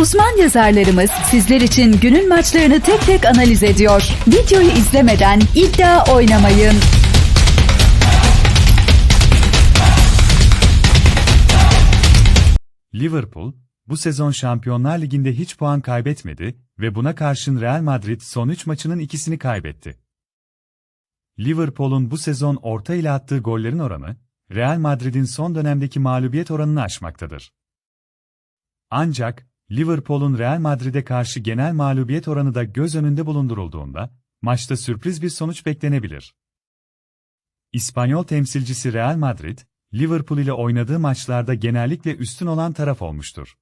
Uzman yazarlarımız sizler için günün maçlarını tek tek analiz ediyor. Videoyu izlemeden iddia oynamayın. Liverpool, bu sezon Şampiyonlar Ligi'nde hiç puan kaybetmedi ve buna karşın Real Madrid son 3 maçının ikisini kaybetti. Liverpool'un bu sezon orta ile attığı gollerin oranı, Real Madrid'in son dönemdeki mağlubiyet oranını aşmaktadır. Ancak, Liverpool'un Real Madrid'e karşı genel mağlubiyet oranı da göz önünde bulundurulduğunda, maçta sürpriz bir sonuç beklenebilir. İspanyol temsilcisi Real Madrid, Liverpool ile oynadığı maçlarda genellikle üstün olan taraf olmuştur.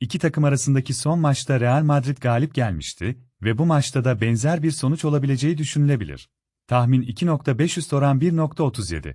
İki takım arasındaki son maçta Real Madrid galip gelmişti ve bu maçta da benzer bir sonuç olabileceği düşünülebilir. Tahmin 2.5 üst oran 1.37.